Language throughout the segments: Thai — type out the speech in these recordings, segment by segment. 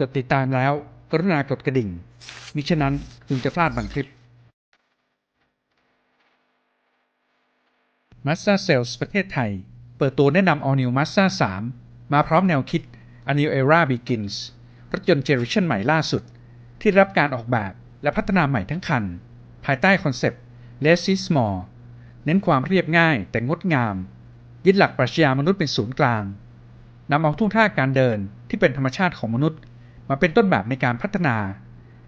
กดติดตามแล้ว กรุณากดกระดิ่ง มิฉะนั้นคุณจะพลาดบางคลิป Mazda Sales ประเทศไทย เปิดตัวแนะนำ All New Mazda 3 มาพร้อมแนวคิด A New Era Begins รถยนต์เจเนอเรชันใหม่ล่าสุด ที่รับการออกแบบและพัฒนาใหม่ทั้งคัน ภายใต้คอนเซปต์ Less is More เน้นความเรียบง่ายแต่งดงาม ยึดหลักปรัชญามนุษย์เป็นศูนย์กลางนำเอาทุ่งท่าการเดินที่เป็นธรรมชาติของมนุษย์ มาเป็นต้นแบบในการพัฒนา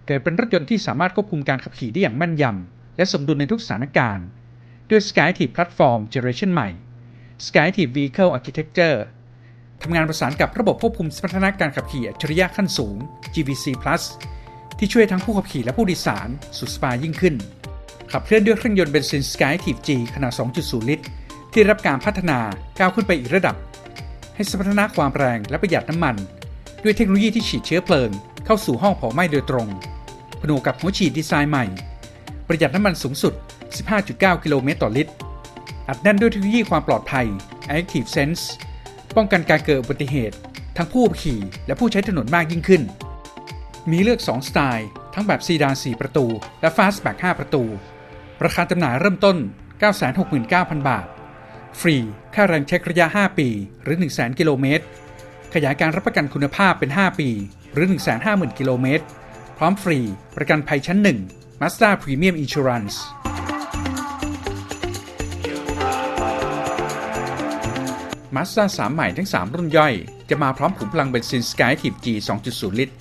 เกิดเป็นรถยนต์ที่สามารถควบคุมการขับขี่ได้อย่างแม่นยำ และสมดุลในทุกสถานการณ์ ด้วย Skyactiv Platform Generation ใหม่ Skyactiv Vehicle Architecture ทำงานประสานกับระบบควบคุมสมรรถนะการขับขี่อัจฉริยะขั้นสูง GVC Plus ที่ช่วยทั้งผู้ขับขี่และผู้โดยสารสู่สปายิ่งขึ้น ขับเคลื่อนด้วยเครื่องยนต์เบนซิน Skyactiv G ขนาด 2.0 ลิตร ที่ได้รับการพัฒนาก้าวขึ้นไปอีกระดับ ให้สมรรถนะความแรงและประหยัดน้ำมัน ด้วยเทคโนโลยีที่ฉีดเชื้อเพลิง เข้าสู่ห้องเผาไหม้โดยตรง ผนวกกับหัวฉีดดีไซน์ใหม่ ประหยัดน้ำมันสูงสุด 15.9 กิโลเมตรต่อลิตร อัดแน่นด้วยเทคโนโลยีความปลอดภัย Active Sense ป้องกันการเกิดอุบัติเหตุ ทั้งผู้ขับขี่และผู้ใช้ถนนมากยิ่งขึ้น มีเลือก 2 สไตล์ ทั้งแบบซีดาน 4 ประตู และ Fastback 5 ประตู ราคาจำหน่ายเริ่มต้น 969,000 บาท ฟรี ค่าแรงเช็คระยะ 5 ปี หรือ 100,000กิโลเมตร ขยายการรับประกันคุณภาพเป็น 5 ปี หรือ 150,000 กิโลเมตร พร้อมฟรี ประกันภัยชั้น 1 Mazda Premium Insurance Mazda 3ใหม่ทั้ง 3 รุ่นย่อย จะมาพร้อมขุมพลังเบนซิน Skyactiv G 2.0 ลิตร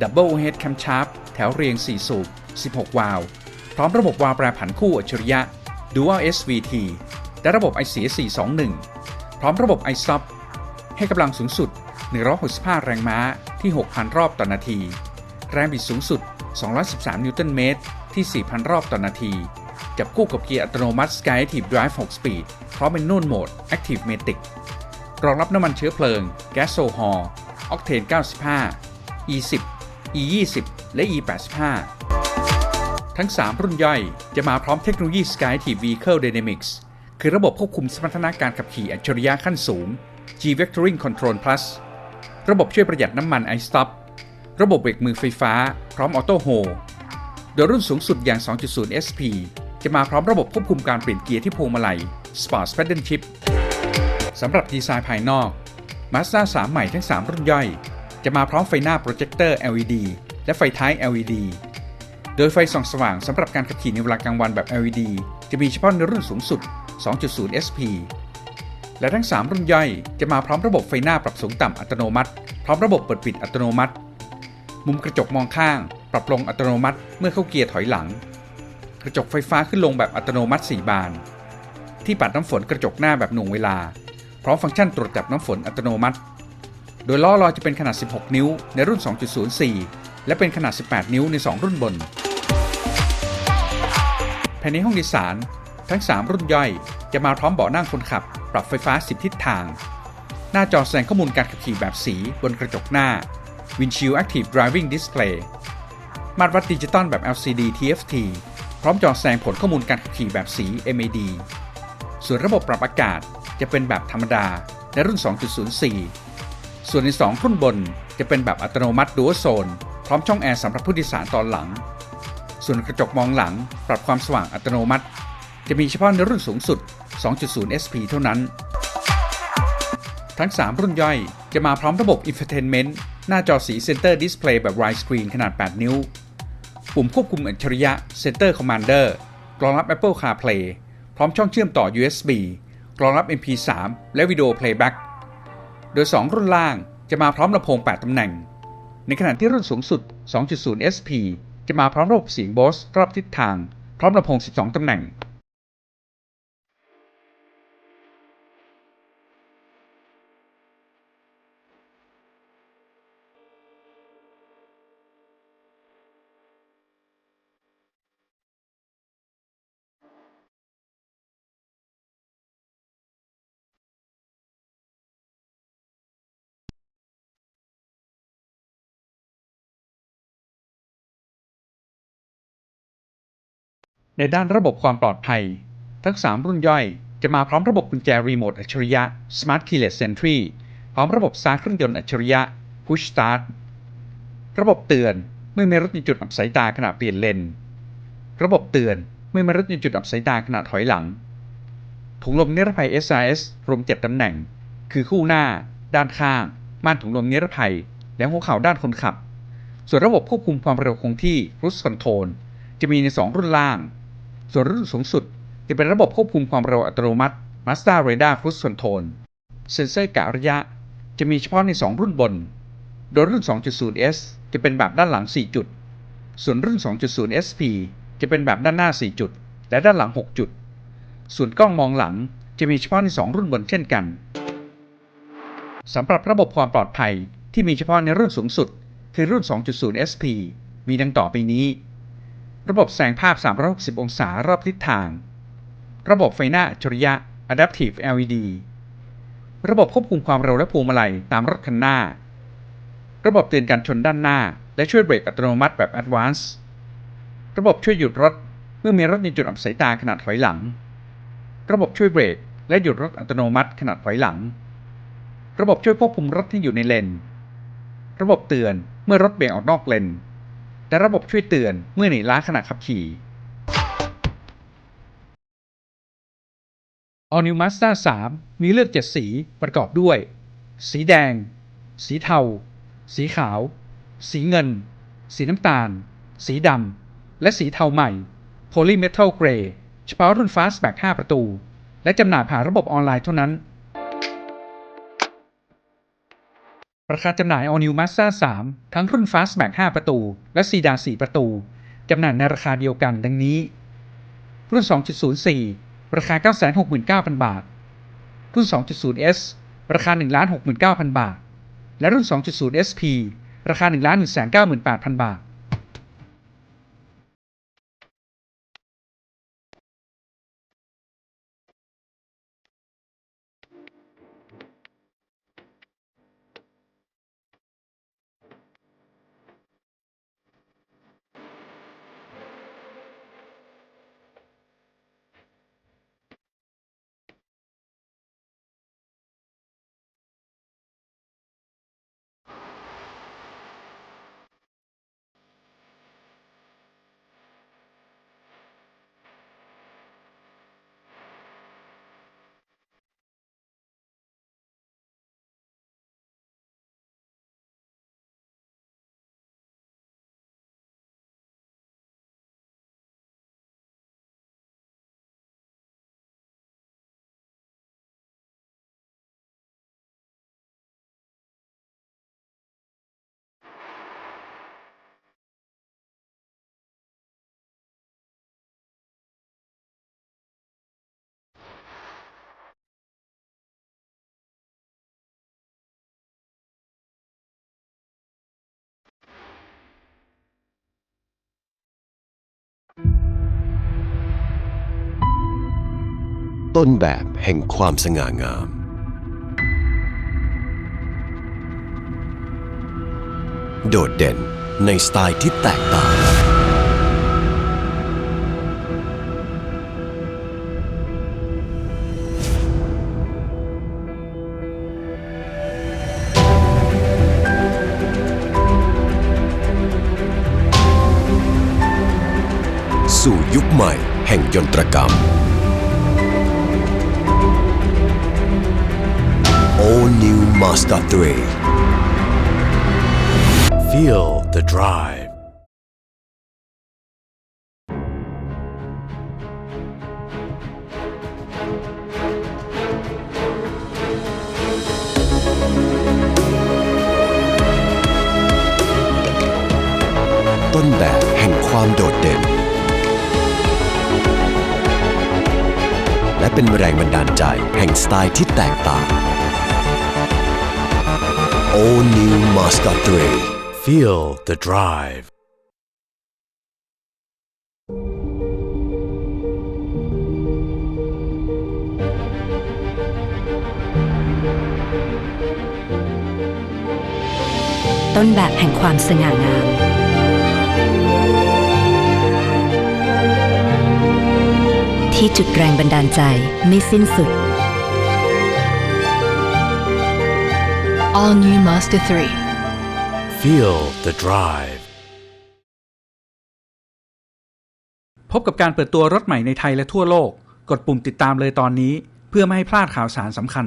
Double Head Camshaft แถวเรียง 4 สูบ 16 วาล์วพร้อมระบบวาล์วแปรผันคู่อัจฉริยะ Dual SVT และระบบ i4 421 พร้อมระบบ iStop ให้กำลังสูงสุด 165 แรงม้าที่ 6,000 รอบต่อนาที แรงบิดสูงสุด 213 นิวตันเมตรที่ 4,000 รอบต่อนาที จับคู่กับเกียร์อัตโนมัติ Skyactiv Drive 6 Speed พร้อมเป็นนุ่นโหมด Active Matic รองรับน้ำมันเชื้อเพลิง แก๊สโซฮอล์ออกเทน 95 E10 E20 และ E85 ทั้ง 3 รุ่นย่อยจะมาพร้อมเทคโนโลยี Skyactiv Vehicle Dynamics คือระบบควบคุมสมรรถนะการขับขี่อัจฉริยะขั้นสูง G Vectoring Control Plus ระบบช่วยประหยัดน้ำมัน iStop ระบบเบรกมือไฟฟ้า พร้อมออโต้โฮโดยรุ่นสูงสุดอย่าง 2.0 SP จะมาพร้อมระบบควบคุมการเปลี่ยนเกียร์ที่พวงมาลัย Sport Pedal Shift สำหรับดีไซน์ภายนอก Mazda 3 ใหม่ทั้ง 3 รุ่นย่อย จะมาพร้อมไฟหน้าโปรเจคเตอร์ LED และไฟท้าย LED โดยไฟส่องสว่างสำหรับการขับขี่ในเวลากลางวันแบบ LED จะมีเฉพาะในรุ่นสูงสุด 2.0 SP และทั้ง 3 รุ่นย่อยจะมาพร้อมระบบไฟหน้าปรับสูงต่ำอัตโนมัติ พร้อมระบบเปิดปิดอัตโนมัติ มุมกระจกมองข้าง ปรับลงอัตโนมัติเมื่อเข้าเกียร์ถอยหลัง กระจกไฟฟ้าขึ้นลงแบบอัตโนมัติ 4 บาน ที่ปัดน้ำฝนกระจกหน้าแบบหน่วงเวลา พร้อมฟังก์ชันตรวจจับน้ำฝนอัตโนมัติ โดยล้อลอยจะเป็นขนาด 16 นิ้วในรุ่น 2.04 และเป็นขนาด 18 นิ้วใน 2 รุ่นบนภายในห้องดยสาร ทั้ง 3 รุ่นย่อย จะมาพร้อมเบาะนั่งคนขับ ปรับไฟฟ้า 10 ทิศทาง หน้าจอแสดงข้อมูลการขับขี่แบบสีบนกระจกหน้า Windshield Active Driving Display มาตรวัดดิจิตอลแบบ LCD TFT พร้อมจอแสดงผลข้อมูลการขับขี่แบบสี MAD ส่วนระบบปรับอากาศจะเป็นแบบธรรมดาในรุ่น 2.04 ส่วนใน 2 รุ่นบนจะเป็นแบบอัตโนมัติ Dual Zone พร้อมช่องแอร์สำหรับผู้โดยสารตอนหลัง ส่วนกระจกมองหลัง ปรับความสว่างอัตโนมัติ จะมีเฉพาะในรุ่นสูงสุด 2.0 SP เท่านั้น ทั้ง 3 รุ่นย่อยจะมาพร้อมระบบ Infotainment หน้าจอสี Center Display แบบ Widescreen ขนาด 8 นิ้ว ปุ่มควบคุมอัจฉริยะ Center Commander รองรับ Apple CarPlay พร้อมช่องเชื่อมต่อ USB รองรับ MP3 และวิดีโอ Playback โดย 2 รุ่นล่างจะมาพร้อมลำโพง 8 ตำแหน่ง ในขณะที่รุ่นสูงสุด 2.0 SP จะมาพร้อมระบบเสียง Bose รอบทิศทาง พร้อมลำโพง 12 ตำแหน่ง ในด้านระบบความปลอดภัย ทั้ง 3 รุ่นย่อย จะมาพร้อมระบบกุญแจรีโมทอัจฉริยะ Smart Keyless Entry พร้อมระบบสตาร์ทเครื่องยนต์อัจฉริยะ Push Start ระบบเตือนเมื่อมีรถในจุดอับสายตาขณะเปลี่ยนเลน ระบบเตือนเมื่อมีรถในจุดอับสายตาขณะถอยหลัง ถุงลมนิรภัย SRS รวม 7ตำแหน่ง คือคู่หน้า ด้านข้าง ม่านถุงลมนิรภัย และหัวเข่าด้านคนขับ ส่วนระบบควบคุมความเร็วคงที่ Cruise Control จะมีใน 2 รุ่นล่าง ส่วนรุ่นสูงสุดจะเป็นระบบควบคุมความเร็วอัตโนมัติ Mazda Radar Cruise Control เซ็นเซอร์กะระยะ จะมีเฉพาะใน 2 รุ่นบน โดยรุ่น 2.0S จะเป็นแบบด้านหลัง 4 จุด ส่วนรุ่น 2.0 SP จะเป็นแบบด้านหน้า 4 จุด และด้านหลัง 6 จุด ส่วนกล้องมองหลังจะมีเฉพาะใน 2 รุ่นบนเช่นกัน สำหรับระบบความปลอดภัยที่มีเฉพาะในรุ่นสูงสุด คือรุ่น 2.0 SP มีดังต่อไปนี้ ระบบแสงภาพ 360 องศารอบทิศทาง ระบบไฟหน้าอัจฉริยะ Adaptive LED ระบบควบคุมความเร็วและพวงมาลัยตามรถคันหน้า ระบบเตือนการชนด้านหน้า และช่วยเบรกอัตโนมัติแบบ Advanced ระบบช่วยหยุดรถเมื่อมีรถในจุดอับสายตาขณะถอยหลัง ระบบช่วยเบรกและหยุดรถอัตโนมัติขณะถอยหลัง ระบบช่วยควบคุมรถที่อยู่ในเลน ระบบเตือนเมื่อรถเบี่ยงออกนอกเลน และระบบช่วยเตือนเมื่อหนีล้าขณะขับขี่ All New Mazda 3 มีเลือก 7 สีประกอบด้วย สีแดง สีเทา สีขาว สีเงิน สีน้ำตาล สีดำ และสีเทาใหม่ Poly Metal Grey เฉพาะรุ่น Fastback 5 ประตู และจำหน่ายผ่านระบบออนไลน์เท่านั้น ราคาจำหน่าย All New Mazda 3 ทั้งรุ่น Fastback 5 ประตู และซีดาน4ประตู จำหน่ายในราคาเดียวกันดังนี้ รุ่น 2.04 ราคา 969,000 บาท รุ่น 2.0S ราคา 1,69,000 บาท และรุ่น 2.0 SP ราคา 1,198,000 บาท ต้นแบบแห่งความสง่างาม โดดเด่นในสไตล์ที่แตกต่าง สู่ยุคใหม่แห่งยนตรกรรม 100.3 Feel the drive ้นแบบแห่งความโดดเด่น และเป็นแรงบันดาลใจแห่งสไตล์ที่แตกต่าง All new Mazda 3 Feel the drive ต้นแบบแห่งความสง่างาม ที่จุดแรงบันดาลใจไม่สิ้นสุด All new Mazda 3. Feel the drive. พบกับการเปิดตัวรถใหม่ในไทยและทั่วโลก กดปุ่มติดตามเลยตอนนี้ เพื่อไม่ให้พลาดข่าวสารสำคัญ